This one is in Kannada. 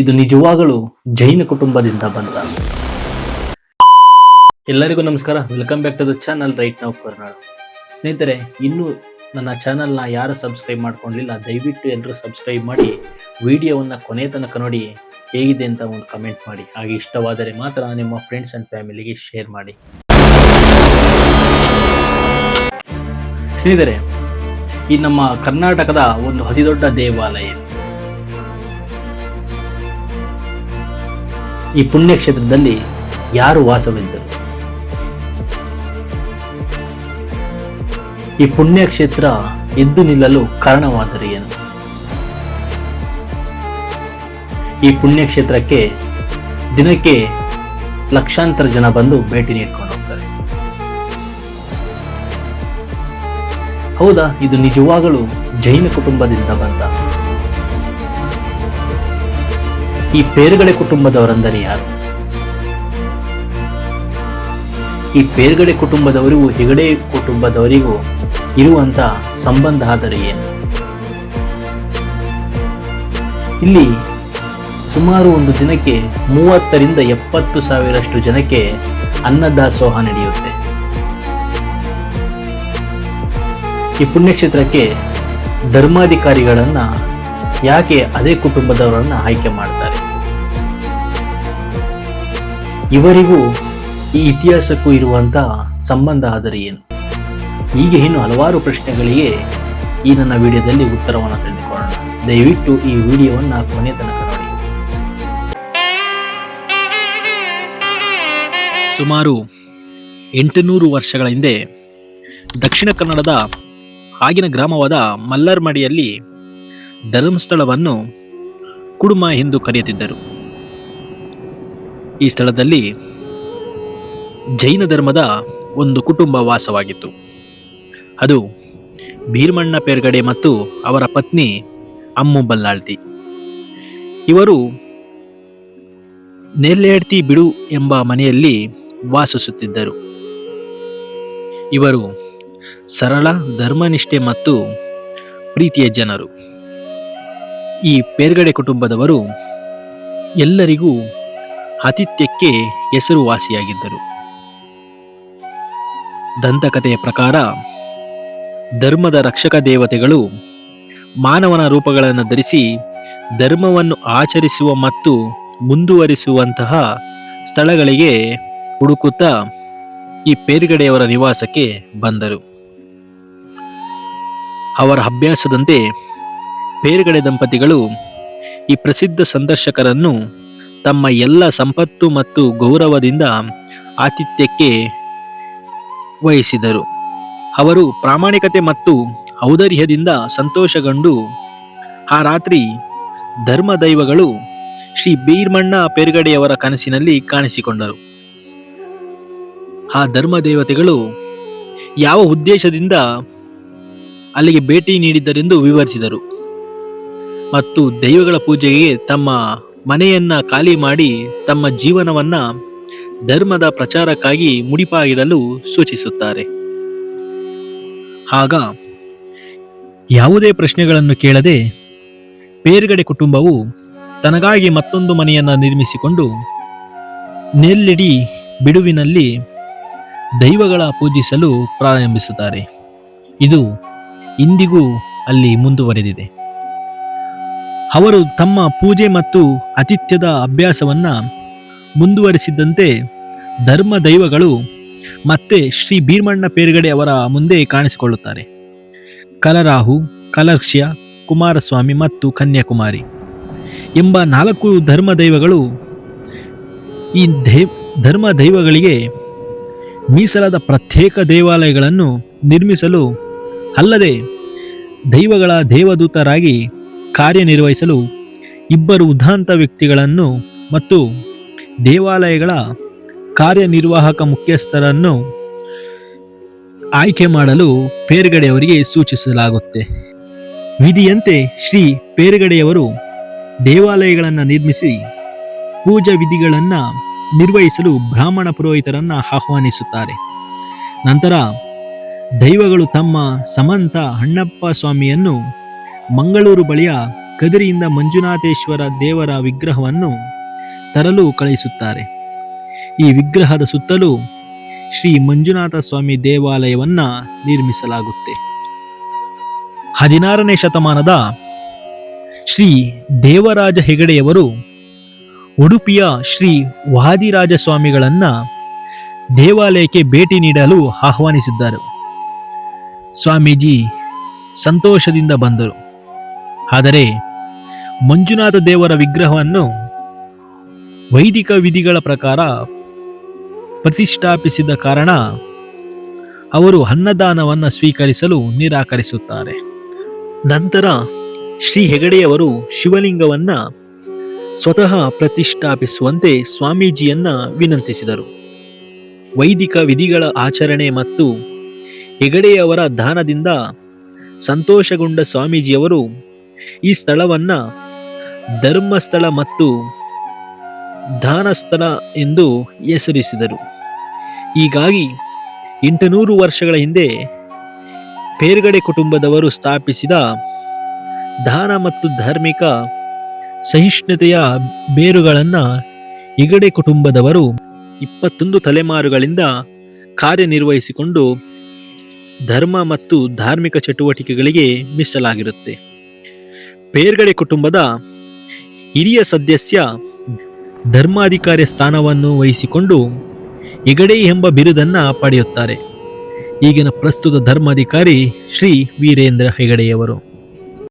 ಇದು ನಿಜವಾಗಲೂ ಜೈನ ಕುಟುಂಬದಿಂದ ಬಂದ. ಎಲ್ಲರಿಗೂ ನಮಸ್ಕಾರ. Welcome back to the channel right now Karnadu ಸ್ನೇಹಿತರೆ, ಇನ್ನೂ ನನ್ನ ಚಾನಲ್ನ ಯಾರು ಸಬ್ಸ್ಕ್ರೈಬ್ ಮಾಡ್ಕೊಂಡಿಲ್ಲ, ದಯವಿಟ್ಟು ಎಲ್ಲರೂ ಸಬ್ಸ್ಕ್ರೈಬ್ ಮಾಡಿ, ವಿಡಿಯೋವನ್ನು ಕೊನೆ ತನಕ ನೋಡಿ ಹೇಗಿದೆ ಅಂತ ಒಂದು ಕಮೆಂಟ್ ಮಾಡಿ. ಹಾಗೆ ಇಷ್ಟವಾದರೆ ಮಾತ್ರ ನಿಮ್ಮ ಫ್ರೆಂಡ್ಸ್ ಆ್ಯಂಡ್ ಫ್ಯಾಮಿಲಿಗೆ ಶೇರ್ ಮಾಡಿ. ಸ್ನೇಹಿತರೆ, ಈ ನಮ್ಮ ಕರ್ನಾಟಕದ ಒಂದು ಅತಿದೊಡ್ಡ ದೇವಾಲಯ. ಈ ಪುಣ್ಯಕ್ಷೇತ್ರದಲ್ಲಿ ಯಾರು ವಾಸವಿದ್ದರು? ಈ ಪುಣ್ಯಕ್ಷೇತ್ರ ಎದ್ದು ನಿಲ್ಲಲು ಕಾರಣವಾದರೆ ಏನು? ಈ ಪುಣ್ಯಕ್ಷೇತ್ರಕ್ಕೆ ದಿನಕ್ಕೆ ಲಕ್ಷಾಂತರ ಜನ ಬಂದು ಭೇಟಿ ನೀಡ್ಕೊಂಡು ಹೋಗ್ತಾರೆ. ಹೌದಾ? ಇದು ನಿಜವಾಗಲೂ ಜೈನ ಕುಟುಂಬದಿಂದ ಬಂದ ಈ ಪೇರುಗಡೆ ಕುಟುಂಬದವರಂದರೆ ಯಾರು? ಈ ಪೇರ್ಗಡೆ ಕುಟುಂಬದವರಿಗೂ ಹೆಗಡೆ ಕುಟುಂಬದವರಿಗೂ ಇರುವಂತ ಸಂಬಂಧ ಆದರೆ ಏನು? ಇಲ್ಲಿ ಸುಮಾರು ಒಂದು ದಿನಕ್ಕೆ ಮೂವತ್ತರಿಂದ ಎಪ್ಪತ್ತು ಸಾವಿರಷ್ಟು ಜನಕ್ಕೆ ಅನ್ನದಾಸೋಹ ನಡೆಯುತ್ತೆ. ಈ ಪುಣ್ಯಕ್ಷೇತ್ರಕ್ಕೆ ಧರ್ಮಾಧಿಕಾರಿಗಳನ್ನ ಯಾಕೆ ಅದೇ ಕುಟುಂಬದವರನ್ನ ಆಯ್ಕೆ ಮಾಡ್ತಾರೆ? ಇವರಿಗೂ ಈ ಇತಿಹಾಸಕ್ಕೂ ಇರುವಂಥ ಸಂಬಂಧ ಆದರೆ ಏನು? ಹೀಗೆ ಇನ್ನು ಹಲವಾರು ಪ್ರಶ್ನೆಗಳಿಗೆ ಈ ನನ್ನ ವಿಡಿಯೋದಲ್ಲಿ ಉತ್ತರವನ್ನು ತಿಳಿದುಕೊಳ್ಳೋಣ. ದಯವಿಟ್ಟು ಈ ವಿಡಿಯೋವನ್ನು ಕೊನೆ ತನಕ ನೋಡಿ. ಸುಮಾರು ಎಂಟುನೂರು ವರ್ಷಗಳ ಹಿಂದೆ ದಕ್ಷಿಣ ಕನ್ನಡದ ಆಗಿನ ಗ್ರಾಮವಾದ ಮಲ್ಲರ್ಮಡಿಯಲ್ಲಿ ಧರ್ಮಸ್ಥಳವನ್ನು ಕುಡುಮ ಎಂದು ಕರೆಯುತ್ತಿದ್ದರು. ಈ ಸ್ಥಳದಲ್ಲಿ ಜೈನ ಧರ್ಮದ ಒಂದು ಕುಟುಂಬ ವಾಸವಾಗಿತ್ತು. ಅದು ಭೀರ್ಮಣ್ಣ ಪೇರ್ಗಡೆ ಮತ್ತು ಅವರ ಪತ್ನಿ ಅಮ್ಮು ಬಲ್ಲಾಳ್ತಿ. ಇವರು ನೆಲ್ಲೇಡ್ತಿ ಬಿಡು ಎಂಬ ಮನೆಯಲ್ಲಿ ವಾಸಿಸುತ್ತಿದ್ದರು. ಇವರು ಸರಳ, ಧರ್ಮನಿಷ್ಠೆ ಮತ್ತು ಪ್ರೀತಿಯ ಜನರು. ಈ ಪೇರ್ಗಡೆ ಕುಟುಂಬದವರು ಎಲ್ಲರಿಗೂ ಆತಿಥ್ಯಕ್ಕೆ ಹೆಸರುವಾಸಿಯಾಗಿದ್ದರು. ದಂತಕಥೆಯ ಪ್ರಕಾರ, ಧರ್ಮದ ರಕ್ಷಕ ದೇವತೆಗಳು ಮಾನವನ ರೂಪಗಳನ್ನು ಧರಿಸಿ ಧರ್ಮವನ್ನು ಆಚರಿಸುವ ಮತ್ತು ಮುಂದುವರಿಸುವಂತಹ ಸ್ಥಳಗಳಿಗೆ ಹುಡುಕುತ್ತಾ ಈ ಪೇರ್ಗಡೆಯವರ ನಿವಾಸಕ್ಕೆ ಬಂದರು. ಅವರ ಅಭ್ಯಾಸದಂತೆ ಪೇರ್ಗಡೆ ದಂಪತಿಗಳು ಈ ಪ್ರಸಿದ್ಧ ಸಂದರ್ಶಕರನ್ನು ತಮ್ಮ ಎಲ್ಲ ಸಂಪತ್ತು ಮತ್ತು ಗೌರವದಿಂದ ಆತಿಥ್ಯಕ್ಕೆ ವಹಿಸಿದರು. ಅವರು ಪ್ರಾಮಾಣಿಕತೆ ಮತ್ತು ಔದರ್ಯದಿಂದ ಸಂತೋಷಗೊಂಡು ಆ ರಾತ್ರಿ ಧರ್ಮ ದೈವಗಳು ಶ್ರೀ ಬೀರ್ಮಣ್ಣ ಪೇರ್ಗಡೆಯವರ ಕನಸಿನಲ್ಲಿ ಕಾಣಿಸಿಕೊಂಡರು. ಆ ಧರ್ಮ ದೇವತೆಗಳು ಯಾವ ಉದ್ದೇಶದಿಂದ ಅಲ್ಲಿಗೆ ಭೇಟಿ ನೀಡಿದ್ದರೆಂದು ವಿವರಿಸಿದರು. ಮತ್ತು ದೈವಗಳ ಪೂಜೆಗೆ ತಮ್ಮ ಮನೆಯನ್ನ ಖಾಲಿ ಮಾಡಿ ತಮ್ಮ ಜೀವನವನ್ನ ಧರ್ಮದ ಪ್ರಚಾರಕ್ಕಾಗಿ ಮುಡಿಪಾಗಿಡಲು ಸೂಚಿಸುತ್ತಾರೆ. ಆಗ ಯಾವುದೇ ಪ್ರಶ್ನೆಗಳನ್ನು ಕೇಳದೆ ಪೇರ್ಗಡೆ ಕುಟುಂಬವು ತನಗಾಗಿ ಮತ್ತೊಂದು ಮನೆಯನ್ನು ನಿರ್ಮಿಸಿಕೊಂಡು ನೆಲ್ಲಿಡಿ ಬಿಡುವಿನಲ್ಲಿ ದೈವಗಳ ಪೂಜಿಸಲು ಪ್ರಾರಂಭಿಸುತ್ತಾರೆ. ಇದು ಇಂದಿಗೂ ಅಲ್ಲಿ ಮುಂದುವರೆದಿದೆ. ಅವರು ತಮ್ಮ ಪೂಜೆ ಮತ್ತು ಆತಿಥ್ಯದ ಅಭ್ಯಾಸವನ್ನು ಮುಂದುವರಿಸಿದಂತೆ ಧರ್ಮ ದೈವಗಳು ಮತ್ತೆ ಶ್ರೀ ಭೀರ್ಮಣ್ಣ ಪೇರ್ಗಡೆ ಅವರ ಮುಂದೆ ಕಾಣಿಸಿಕೊಳ್ಳುತ್ತಾರೆ. ಕಲರಾಹು ಕಲರ್ಕ್ಷ್ಯ ಕುಮಾರಸ್ವಾಮಿ ಮತ್ತು ಕನ್ಯಾಕುಮಾರಿ ಎಂಬ ನಾಲ್ಕು ಧರ್ಮ ದೈವಗಳು ಈ ದೈ ಧರ್ಮ ದೈವಗಳಿಗೆ ಮೀಸಲಾದ ಪ್ರತ್ಯೇಕ ದೇವಾಲಯಗಳನ್ನು ನಿರ್ಮಿಸಲು ಅಲ್ಲದೆ ದೈವಗಳ ದೇವದೂತರಾಗಿ ಕಾರ್ಯನಿರ್ವಹಿಸಲು ಇಬ್ಬರು ಉದಾಂತ ವ್ಯಕ್ತಿಗಳನ್ನು ಮತ್ತು ದೇವಾಲಯಗಳ ಕಾರ್ಯನಿರ್ವಾಹಕ ಮುಖ್ಯಸ್ಥರನ್ನು ಆಯ್ಕೆ ಮಾಡಲು ಪೇರ್ಗಡೆಯವರಿಗೆ ಸೂಚಿಸಲಾಗುತ್ತೆ. ವಿಧಿಯಂತೆ ಶ್ರೀ ಪೇರ್ಗಡೆಯವರು ದೇವಾಲಯಗಳನ್ನು ನಿರ್ಮಿಸಿ ಪೂಜಾ ವಿಧಿಗಳನ್ನು ನಿರ್ವಹಿಸಲು ಬ್ರಾಹ್ಮಣ ಪುರೋಹಿತರನ್ನು ಆಹ್ವಾನಿಸುತ್ತಾರೆ. ನಂತರ ದೈವಗಳು ತಮ್ಮ ಸಮಂತ ಅಣ್ಣಪ್ಪ ಸ್ವಾಮಿಯನ್ನು ಮಂಗಳೂರು ಬಳಿಯ ಕದಿರಿಯಿಂದ ಮಂಜುನಾಥೇಶ್ವರ ದೇವರ ವಿಗ್ರಹವನ್ನು ತರಲು ಕಳಿಸುತ್ತಾರೆ ಈ ವಿಗ್ರಹದ ಸುತ್ತಲೂ ಶ್ರೀ ಮಂಜುನಾಥ ಸ್ವಾಮಿ ದೇವಾಲಯವನ್ನ ನಿರ್ಮಿಸಲಾಗುತ್ತೆ. ಹದಿನಾರನೇ ಶತಮಾನದ ಶ್ರೀ ದೇವರಾಜ ಹೆಗಡೆಯವರು ಉಡುಪಿಯ ಶ್ರೀ ವಾದಿರಾಜ ಸ್ವಾಮಿಗಳನ್ನ ದೇವಾಲಯಕ್ಕೆ ಭೇಟಿ ನೀಡಲು ಆಹ್ವಾನಿಸಿದ್ದರು. ಸ್ವಾಮೀಜಿ ಸಂತೋಷದಿಂದ ಬಂದರು. ಆದರೆ ಮಂಜುನಾಥ ದೇವರ ವಿಗ್ರಹವನ್ನು ವೈದಿಕ ವಿಧಿಗಳ ಪ್ರಕಾರ ಪ್ರತಿಷ್ಠಾಪಿಸಿದ ಕಾರಣ ಅವರು ಅನ್ನದಾನವನ್ನು ಸ್ವೀಕರಿಸಲು ನಿರಾಕರಿಸುತ್ತಾರೆ. ನಂತರ ಶ್ರೀ ಹೆಗಡೆಯವರು ಶಿವಲಿಂಗವನ್ನು ಸ್ವತಃ ಪ್ರತಿಷ್ಠಾಪಿಸುವಂತೆ ಸ್ವಾಮೀಜಿಯನ್ನ ವಿನಂತಿಸಿದರು. ವೈದಿಕ ವಿಧಿಗಳ ಆಚರಣೆ ಮತ್ತು ಹೆಗಡೆಯವರ ದಾನದಿಂದ ಸಂತೋಷಗೊಂಡ ಸ್ವಾಮೀಜಿಯವರು ಈ ಸ್ಥಳವನ್ನ ಧರ್ಮಸ್ಥಳ ಮತ್ತು ದಾನಸ್ಥಳ ಎಂದು ಹೆಸರಿಸಿದರು. ಹೀಗಾಗಿ ಎಂಟುನೂರು ವರ್ಷಗಳ ಹಿಂದೆ ಪೇರ್ಗಡೆ ಕುಟುಂಬದವರು ಸ್ಥಾಪಿಸಿದ ದಾನ ಮತ್ತು ಧಾರ್ಮಿಕ ಸಹಿಷ್ಣುತೆಯ ಬೇರುಗಳನ್ನು ಹೆಗಡೆ ಕುಟುಂಬದವರು ಇಪ್ಪತ್ತೊಂದು ತಲೆಮಾರುಗಳಿಂದ ಕಾರ್ಯನಿರ್ವಹಿಸಿಕೊಂಡು ಧರ್ಮ ಮತ್ತು ಧಾರ್ಮಿಕ ಚಟುವಟಿಕೆಗಳಿಗೆ ಮೀಸಲಾಗಿರುತ್ತೆ. ಪೇರ್ಗಡೆ ಕುಟುಂಬದ ಹಿರಿಯ ಸದಸ್ಯ ಧರ್ಮಾಧಿಕಾರಿ ಸ್ಥಾನವನ್ನು ವಹಿಸಿಕೊಂಡು ಹೆಗಡೆ ಎಂಬ ಬಿರುದನ್ನು ಪಡೆಯುತ್ತಾರೆ. ಈಗಿನ ಪ್ರಸ್ತುತ ಧರ್ಮಾಧಿಕಾರಿ ಶ್ರೀ ವೀರೇಂದ್ರ ಹೆಗಡೆಯವರು.